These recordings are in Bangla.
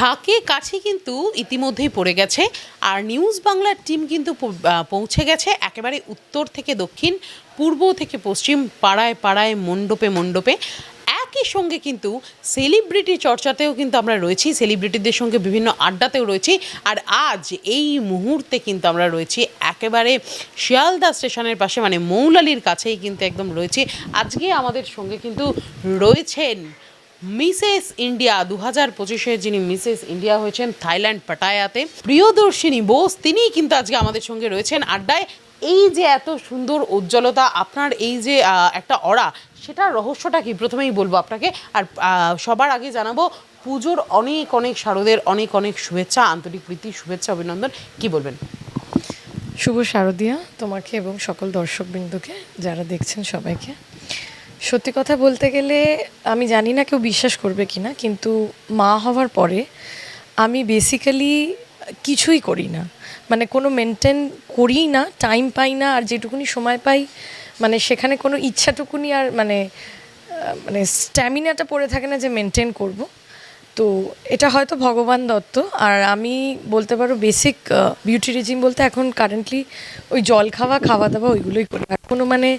ঢাকে কাছে কিন্তু ইতিমধ্যেই পড়ে গেছে। আর নিউজ বাংলার টিম কিন্তু পৌঁছে গেছে একেবারে উত্তর থেকে দক্ষিণ, পূর্ব থেকে পশ্চিম, পাড়ায় পাড়ায়, মণ্ডপে মণ্ডপে। একই সঙ্গে কিন্তু সেলিব্রিটি চর্চাতেও কিন্তু আমরা রয়েছি সেলিব্রিটিদের সঙ্গে বিভিন্ন আড্ডাতেও রয়েছি। আর আজ এই মুহূর্তে কিন্তু আমরা রয়েছি একেবারে শিয়ালদা স্টেশনের পাশে মানে মৌলালির কাছেই কিন্তু একদম রয়েছি। আজকে আমাদের সঙ্গে কিন্তু রয়েছেন মিসেস ইন্ডিয়া দু হাজার পঁচিশে যিনি মিসেস ইন্ডিয়া হয়েছেন থাইল্যান্ড পাটায়াতে, প্রিয়দর্শিনী বোস, তিনিই কিন্তু আজকে আমাদের সঙ্গে রয়েছেন আড্ডায়। এই যে এত সুন্দর উজ্জ্বলতা, আপনার এই যে একটা অরা, সেটার রহস্যটা কি? প্রথমেই বলব আপনাকে। আর সবার আগে জানাব, পুজোর অনেক অনেক শারদের অনেক অনেক শুভেচ্ছা, আন্তরিক প্রীতি, শুভেচ্ছা, অভিনন্দন। কি বলবেন? শুভ শারদিয়া তোমাকে এবং সকল দর্শকবৃন্দকে, যারা দেখছেন সবাইকে। সত্যি কথা বলতে গেলে আমি জানি না কেউ বিশ্বাস করবে কি না কিন্তু মা হওয়ার পরে আমি বেসিক্যালি কিছুই করি না। মানে কোনো মেনটেন করি না টাইম পাই না, আর যেটুকুনি সময় পাই মানে সেখানে কোনো ইচ্ছাটুকুনি আর মানে মানে স্ট্যামিনাটা পড়ে থাকে না যে মেনটেন করব। তো এটা হয়তো ভগবান দত্ত, আর আমি বলতে পারো বেসিক বিউটি রেজিম বলতে এখন কারেন্টলি ওই জল খাওয়া খাওয়া দাওয়া ওইগুলোই করি। আর কোনো মানে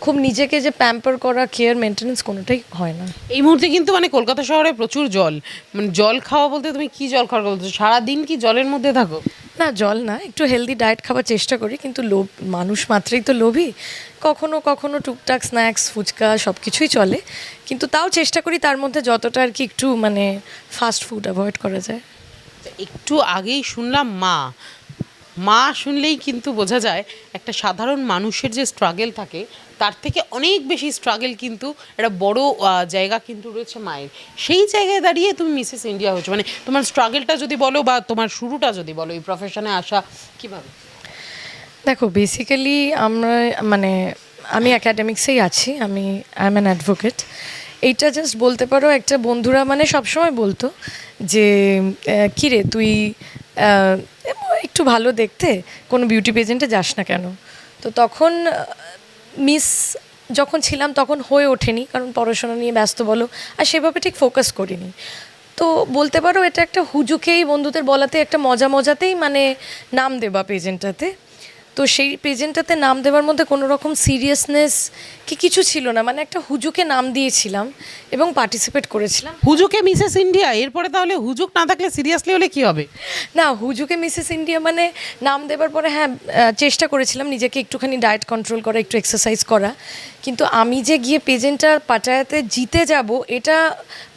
খুব নিজেকে যে প্যাম্পার করা কেয়ার মেনটেনেন্স কোনোটাই হয় না। এই মুহূর্তে কিন্তু মানে কলকাতা শহরে প্রচুর জল। মানে জল খাওয়া বলতে তুমি কি জল খাওয়া বলছো? সারাদিন কি জলের মধ্যে থাকো? না জল না একটু হেলদি ডায়েট খাওয়ার চেষ্টা করি কিন্তু লোভ মানুষ মাত্রই তো লোভী। কখনো কখনো টুকটাক স্ন্যাক্স ফুচকা সব কিছুই চলে কিন্তু তাও চেষ্টা করি তার মধ্যে যতটা আর কি একটু মানে ফাস্ট ফুড অ্যাভয়েড করা যায়। একটু আগেই শুনলাম মা। মা শুনলেই কিন্তু বোঝা যায় একটা সাধারণ মানুষের যে স্ট্রাগেল থাকে তার থেকে অনেক বেশি স্ট্রাগেল কিন্তু একটা বড় জায়গা কিন্তু রয়েছে মায়ের। সেই জায়গায় দাঁড়িয়ে তুমি মিসেস ইন্ডিয়া হয়েছো। মানে তোমার স্ট্রাগলটা যদি বলো বা তোমার শুরুটা যদি বলো, এই প্রফেশনে আসা কীভাবে? দেখো বেসিক্যালি আমরা মানে আমি অ্যাকাডেমিক্সেই আছি, আমি আই এম অ্যান অ্যাডভোকেট এইটা জাস্ট বলতে পারো, একটা বন্ধুরা মানে সবসময় বলতো যে কিরে তুই একটু ভালো দেখতে, কোনো বিউটি পেজেন্টে যাস না কেন? তো তখন মিস যখন ছিলাম তখন হয়ে ওঠেনি, কারণ পড়াশোনা নিয়ে ব্যস্ত বলো, আর সেভাবে ঠিক ফোকাস করিনি। তো বলতে পারো এটা একটা হুজুকেই বন্ধুদের বলাতে একটা মজা মজাতেই মানে নাম দেবা পেজেন্টটাতে তো সেই পেজেন্টটাতে নাম দেওয়ার মধ্যে কোনো রকম সিরিয়াসনেস কি কিছু ছিল না? মানে একটা হুজুকে নাম দিয়েছিলাম এবং পার্টিসিপেট করেছিলাম। হুজুকে মিসেস ইন্ডিয়া এরপরে তাহলে হুজুক না থাকলে সিরিয়াসলি হলে কি হবে? না হুজুকে মিসেস ইন্ডিয়া মানে নাম দেওয়ার পরে হ্যাঁ চেষ্টা করেছিলাম নিজেকে একটুখানি ডায়েট কন্ট্রোল করা একটু এক্সারসাইজ করা। কিন্তু আমি যে গিয়ে পেজেন্টটা পাটায়াতে জিতে যাব এটা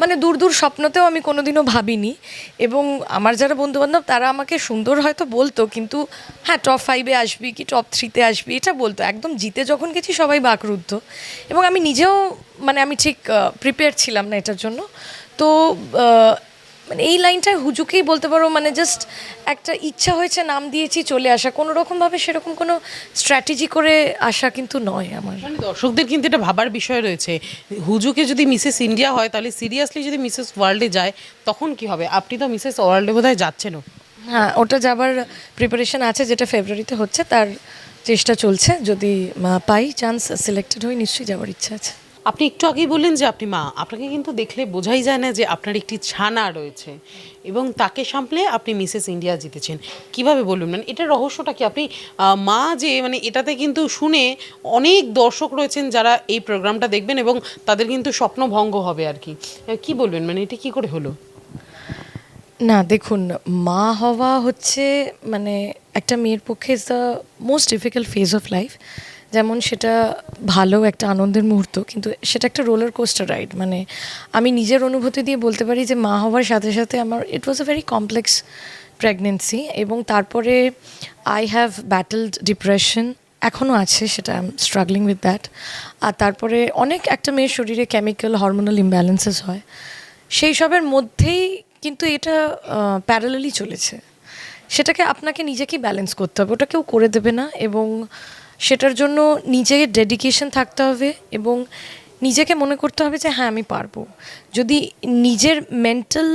মানে দূর দূর স্বপ্নতেও আমি কোনোদিনও ভাবিনি। এবং আমার যারা বন্ধুবান্ধব তারা আমাকে সুন্দর হয়তো বলতো কিন্তু হ্যাঁ টপ ফাইভে আসবি কি টপ থ্রিতে আসবি? এটা বলতো। একদম জিতে যখন গেছি সবাই বাকরুদ্ধ। এবং আমি নিজেও মানে আমি ঠিক প্রিপেয়ার ছিলাম না এটার জন্য। তো মানে এই লাইনটায় হুজুকেই বলতে পারো মানে জাস্ট একটা ইচ্ছা হয়েছে, নাম দিয়েছি, চলে আসা। কোনো রকমভাবে সেরকম কোনো স্ট্র্যাটেজি করে আসা কিন্তু নয় আমার। মানে দর্শকদের কিন্তু এটা ভাবার বিষয় রয়েছে। হুজুকে যদি মিসেস ইন্ডিয়া হয়, তাহলে সিরিয়াসলি যদি মিসেস ওয়ার্ল্ডে যায়, তখন কি হবে? আপনি তো মিসেস ওয়ার্ল্ডে বোধহয় যাচ্ছেনও। হ্যাঁ ওটা যাবার প্রিপারেশন আছে যেটা ফেব্রুয়ারিতে হচ্ছে, তার চেষ্টা চলছে। যদি পাই চান্স সিলেক্টেড হয়ে নিশ্চয়ই যাওয়ার ইচ্ছা আছে। আপনি একটু আগেই বললেন যে আপনি মা, আপনাকে কিন্তু দেখলে বোঝাই যায় না যে আপনার একটি ছানা রয়েছে এবং তাকে সামলে আপনি মিসেস ইন্ডিয়া জিতেছেন। কীভাবে বলুন? মানে এটা রহস্যটা কি? আপনি মা যে মানে এটাতে কিন্তু শুনে অনেক দর্শক রয়েছেন যারা এই প্রোগ্রামটা দেখবেন এবং তাদের কিন্তু স্বপ্নভঙ্গ হবে আর কি। কি বলবেন? মানে এটা কি করে হলো? না, দেখুন, মা হওয়া হচ্ছে মানে একটা মেয়ের পক্ষে is the most difficult phase of life যেমন সেটা ভালো একটা আনন্দের মুহূর্ত, কিন্তু সেটা একটা রোলার কোস্টার রাইড মানে আমি নিজের অনুভূতি দিয়ে বলতে পারি যে, মা হওয়ার সাথে সাথে আমার it was a very complex pregnancy এবং তারপরে আই হ্যাভ ব্যাটেলড ডিপ্রেশন এখনও আছে সেটা I am struggling with that আর তারপরে অনেক একটা মেয়ের শরীরে কেমিক্যাল হরমোনাল ইমব্যালেন্সেস হয়। সেই সবের মধ্যেই কিন্তু এটা প্যারালালি চলেছে। সেটাকে আপনাকে নিজেকেই ব্যালেন্স করতে হবে। ওটা কেউ করে দেবে না এবং সেটার জন্য নিজেকে ডেডিকেশন থাকতে হবে এবং নিজেকে মনে করতে হবে যে হ্যাঁ আমি পারব। যদি নিজের মেন্টাল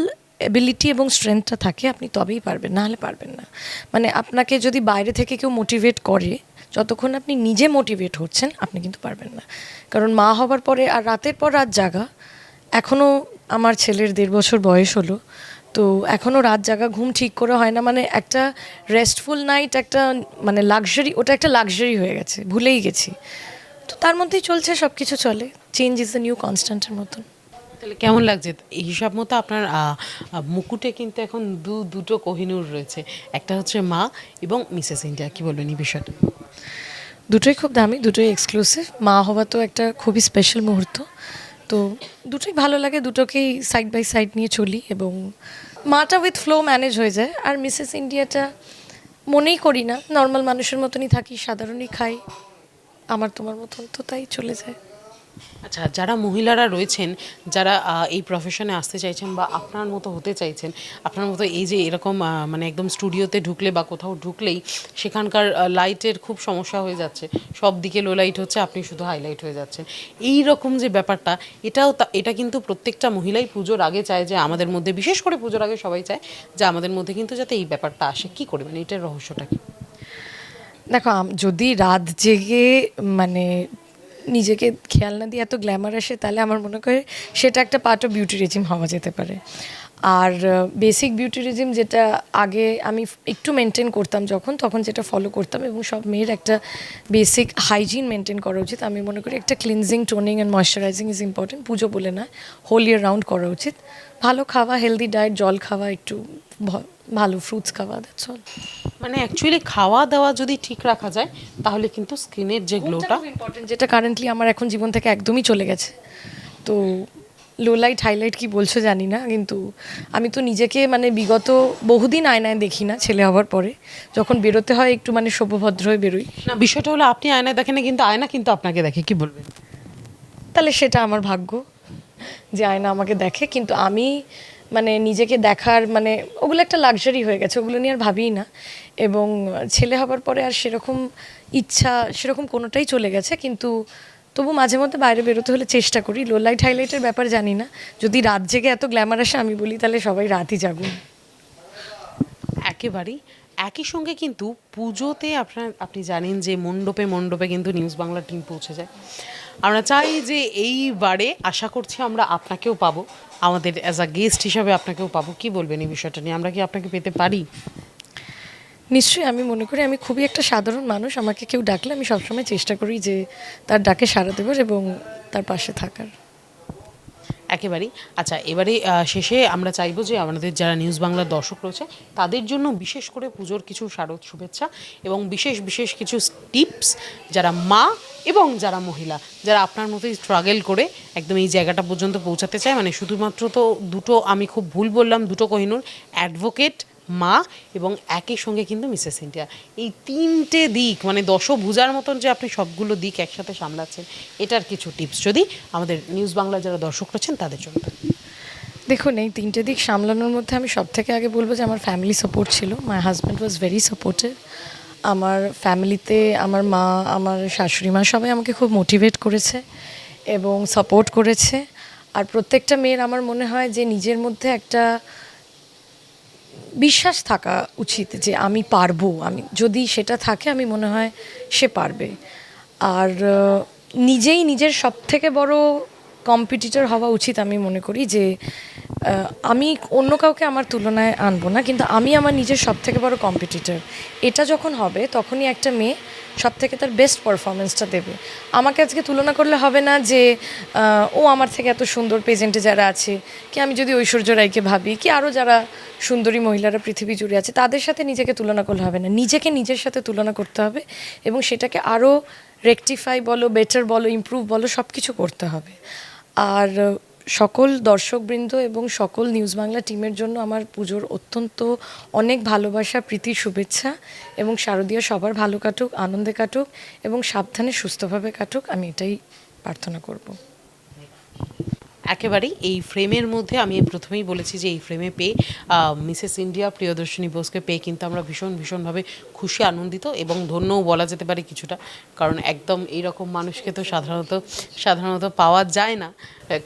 এবিলিটি এবং স্ট্রেংথটা থাকে, আপনি তবেই পারবেন, না হলে পারবেন না। মানে আপনাকে যদি বাইরে থেকে কেউ মোটিভেট করে, যতক্ষণ আপনি নিজে মোটিভেট হচ্ছেন, আপনি কিন্তু পারবেন না। কারণ মা হবার পরে আর রাতের পর রাত জাগা এখনও আমার ছেলের দেড় বছর বয়স হলো তো এখনও রাত জাগা ঘুম ঠিক করে হয় না মানে একটা রেস্টফুল নাইট একটা মানে লাক্সারি ওটা একটা লাক্সারি হয়ে গেছে ভুলেই গেছি। তো তার মধ্যেই চলছে সব কিছু চলে চেঞ্জ ইজ দ্য নিউ কনস্ট্যান্টের মতন। তাহলে কেমন লাগছে? এই হিসাব মতো আপনার মুকুটে কিন্তু এখন দু দুটো কোহিনূর রয়েছে একটা হচ্ছে মা এবং মিসেস ইন্ডিয়া কি বলবেন এই বিষয়টা? দুটোই খুব দামি দুটোই এক্সক্লুসিভ মা হওয়া তো একটা খুবই স্পেশাল মুহূর্ত। তো দুটোই ভালো লাগে, দুটোকেই সাইড বাই সাইড নিয়ে চলি এবং মাটা উইথ ফ্লো ম্যানেজ হয়ে যায়। আর মিসেস ইন্ডিয়াটা মনেই করি না নর্মাল মানুষের মতনই থাকি, সাধারণই খাই, আমার তোমার মতন তো তাই চলে যায়। আচ্ছা যারা মহিলারা রয়েছেন, যারা এই প্রফেশনে আসতে চাইছেন বা আপনার মতো হতে চাইছেন, আপনার মতো এই যে এরকম মানে একদম স্টুডিওতে ঢুকলে বা কোথাও ঢুকলেই, সেখানকার লাইটের খুব সমস্যা হয়ে যাচ্ছে। সব দিকে লো লাইট হচ্ছে, আপনি শুধু হাইলাইট হয়ে যাচ্ছেন। এই রকম যে ব্যাপারটা, এটাও এটা কিন্তু প্রত্যেকটা মহিলাই পুজোর আগে চায় যে আমাদের মধ্যে, বিশেষ করে পুজোর আগে সবাই চায় যে আমাদের মধ্যে কিন্তু যাতে এই ব্যাপারটা আসে। কি করবেন এটার রহস্যটা কি? দেখো যদি রাত জেগে মানে নিজেকে খেয়াল না দিয়ে এত গ্ল্যামার আসে, তাহলে আমার মনে করে সেটা একটা পার্ট অফ বিউটি রেজিম হওয়া যেতে পারে। আর বেসিক বিউটি রেজিম যেটা আগে আমি একটু মেনটেন করতাম যখন, তখন যেটা ফলো করতাম এবং সব মেয়ের একটা বেসিক হাইজিন মেনটেন করা উচিত। আমি মনে করি একটা cleansing toning and moisturizing is important Puja বলে না হোল ইয়ার রাউন্ড করা উচিত। ভালো খাওয়া হেলদি ডায়েট জল খাওয়া একটু ভালো ফ্রুটস খাওয়া দ্যাটস অল মানে অ্যাকচুয়ালি খাওয়া দাওয়া যদি ঠিক রাখা যায় তাহলে কিন্তু স্কিনের যে গ্লোটা ইম্পর্টেন্ট যেটা কারেন্টলি আমার এখন জীবন থেকে একদমই চলে গেছে। তো লো লাইট হাইলাইট কি বলছো জানি না কিন্তু আমি তো নিজেকে মানে বিগত বহুদিন আয়নায় দেখি না ছেলে হওয়ার পরে। যখন বেরোতে হয় একটু মানে সভ্যভদ্র হয়ে বেরোই। না বিষয়টা হলো আপনি আয়নায় দেখেন না কিন্তু আয়না কিন্তু আপনাকে দেখে কি বলবেন? তাহলে সেটা আমার ভাগ্য যে আয়না আমাকে দেখে কিন্তু আমি মানে নিজেকে দেখার মানে ওগুলো একটা লাক্সারি হয়ে গেছে, ওগুলো নিয়ে আর ভাবিই না। এবং ছেলে হবার পরে আর সেরকম ইচ্ছা, সেরকম কোনোটাই চলে গেছে, কিন্তু তবু মাঝে মধ্যে বাইরে বেরোতে হলে চেষ্টা করি। লো লাইট হাইলাইটের ব্যাপার জানি না। যদি রাত জেগে এত গ্ল্যামার আসে আমি বলি, তাহলে সবাই রাতই জাগুন একেবারেই। একই সঙ্গে কিন্তু পুজোতে আপনার, আপনি জানেন যে মণ্ডপে মণ্ডপে কিন্তু নিউজ বাংলা টিম পৌঁছে যায়। আমরা চাই যে এইবারে আশা করছি আমরা আপনাকেও পাবো। আমাদের অ্যাজ আ গেস্ট হিসাবে আপনাকেও পাবো। কি বলবেন এই বিষয়টা নিয়ে? আমরা কি আপনাকে পেতে পারি? নিশ্চয়ই আমি মনে করি আমি খুবই একটা সাধারণ মানুষ। আমাকে কেউ ডাকলে আমি সবসময় চেষ্টা করি যে তার ডাকে সাড়া দেবার এবং তার পাশে থাকার। একেবারেই। আচ্ছা এবারে শেষে আমরা চাইব যে আমাদের যারা নিউজ বাংলার দর্শক রয়েছে, তাদের জন্য বিশেষ করে পুজোর কিছু শারদ শুভেচ্ছা এবং বিশেষ বিশেষ কিছু টিপস যারা মা এবং যারা মহিলা, যারা আপনার মতোই স্ট্রাগেল করে একদম এই জায়গাটা পর্যন্ত পৌঁছাতে চায়। মানে শুধুমাত্র তো দুটো, আমি খুব ভুল বললাম, দুটো কহিনুর অ্যাডভোকেট মা এবং একই সঙ্গে কিন্তু মিসেস ইন্ডিয়া এই তিনটে দিক মানে দশভুজার মতন যে আপনি সবগুলো দিক একসাথে সামলাচ্ছেন, এটার কিছু টিপস যদি আমাদের নিউজ বাংলা যারা দর্শক রয়েছেন, তাদের জন্য। দেখুন, এই তিনটে দিক সামলানোর মধ্যে আমি সব থেকে আগে বলব যে আমার ফ্যামিলি সাপোর্ট ছিল। My husband was very supportive আমার ফ্যামিলিতে আমার মা, আমার শাশুড়ি মা সবাই আমাকে খুব মোটিভেট করেছে এবং সাপোর্ট করেছে। আর প্রত্যেকটা মেয়ের আমার মনে হয় যে নিজের মধ্যে একটা বিশ্বাস থাকা উচিত যে আমি পারব। আমি, যদি সেটা থাকে, আমি মনে হয় সে পারবে। আর নিজেই নিজের সব থেকে বড় কম্পিটিটর হওয়া উচিত আমি মনে করি যে আমি অন্য কাউকে আমার তুলনায় আনব না, কিন্তু আমি আমার নিজের সব থেকে বড় কম্পিটিটর এটা যখন হবে, তখনই একটা মেয়ে সব থেকে তার বেস্ট পারফরমেন্সটা দেবে। আমাকে আজকে তুলনা করলে হবে না যে ও আমার থেকে এত সুন্দর প্রেজেন্টে যারা আছে, কি আমি যদি ঐশ্বর্য রায়কে ভাবি, কি আরও যারা সুন্দরী মহিলারা পৃথিবী জুড়ে আছে, তাদের সাথে নিজেকে তুলনা করলে হবে না। নিজেকে নিজের সাথে তুলনা করতে হবে এবং সেটাকে আরও রেকটিফাই বলো বেটার বলো ইমপ্রুভ বলো সব কিছু করতে হবে। আর সকল দর্শকবৃন্দ এবং সকল নিউজ বাংলা টিমের জন্য আমার পুজোর অত্যন্ত অনেক ভালোবাসা, প্রীতি, শুভেচ্ছা এবং শারদীয় সবার ভালো কাটুক, আনন্দে কাটুক এবং সাবধানে সুস্থভাবে কাটুক। আমি এটাই প্রার্থনা করব। একেবারেই এই ফ্রেমের মধ্যে আমি প্রথমেই বলেছি যে এই ফ্রেমে পেয়ে মিসেস ইন্ডিয়া প্রিয়দর্শিনী বোসকে পেয়ে কিন্তু আমরা ভীষণ, ভীষণভাবে খুশি, আনন্দিত এবং ধন্যও বলা যেতে পারে কিছুটা। কারণ একদম এইরকম মানুষকে তো সাধারণত সাধারণত পাওয়া যায় না।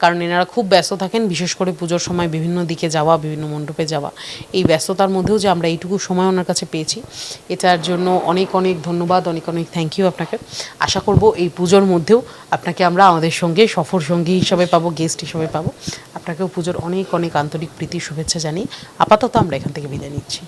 কারণ এনারা খুব ব্যস্ত থাকেন, বিশেষ করে পুজোর সময় বিভিন্ন দিকে যাওয়া, বিভিন্ন মণ্ডপে যাওয়া। এই ব্যস্ততার মধ্যেও যে আমরা এইটুকু সময় ওনার কাছে পেয়েছি, এটার জন্য অনেক অনেক ধন্যবাদ, অনেক অনেক থ্যাংক ইউ আপনাকে। আশা করব এই পুজোর মধ্যেও আপনাকে আমরা আমাদের সঙ্গে, সফর সঙ্গী হিসাবে পাবো গেস্ট হিসাবে পাবো। আপনাকেও পুজোর অনেক অনেক আন্তরিক প্রীতি, শুভেচ্ছা জানি আপাতত আমরা এখান থেকে বিদায় নিচ্ছি।